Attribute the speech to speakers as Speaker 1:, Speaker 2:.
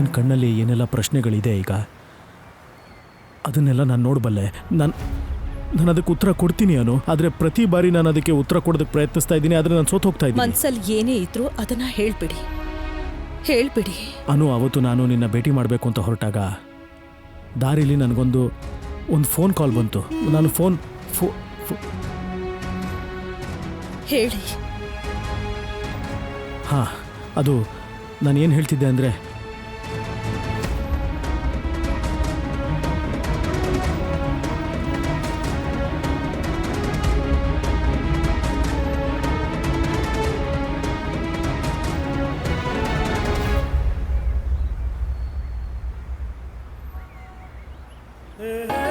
Speaker 1: ನಿನ್ನ ಕಣ್ಣಲ್ಲಿ ಏನೆಲ್ಲ ಪ್ರಶ್ನೆಗಳಿದೆ ಈಗ? ಅದನ್ನೆಲ್ಲ ನಾನು ನೋಡಬಲ್ಲೆ. ನಾನು ನಾನು ಅದಕ್ಕೆ ಉತ್ತರ ಕೊಡ್ತೀನಿ ಅನು. ಆದರೆ ಪ್ರತಿ ಬಾರಿ ನಾನು ಅದಕ್ಕೆ ಉತ್ತರ ಕೊಡೋದಕ್ಕೆ ಪ್ರಯತ್ನಿಸ್ತಾ ಇದ್ದೀನಿ ಆದರೆ ನಾನು ಸೋತ್ ಹೋಗ್ತಾ ಇದ್ದೀನಿ.
Speaker 2: ಮನ್ಸಲ್ಲಿ ಏನೇ ಇದ್ರೂ ಅದನ್ನ ಹೇಳ್ಬಿಡಿ. ಹೇಳ್ಬಿಡಿ.
Speaker 1: ಅನು ಅವತ್ತು ನಾನು ನಿನ್ನ ಭೇಟಿ ಮಾಡಬೇಕು ಅಂತ ಹೊರಟಾಗ ದಾರಿಲಿ ನನಗೊಂದು ಒಂದು ಫೋನ್ ಕಾಲ್ ಬಂತು. ನಾನು ಫೋನ್ ಫೋ ಫೋ-
Speaker 2: ಹೇಳಿ.
Speaker 1: ಹಾಂ ಅದು ನಾನು ಏನು ಹೇಳ್ತಿದ್ದೆ ಅಂದರೆ Yeah.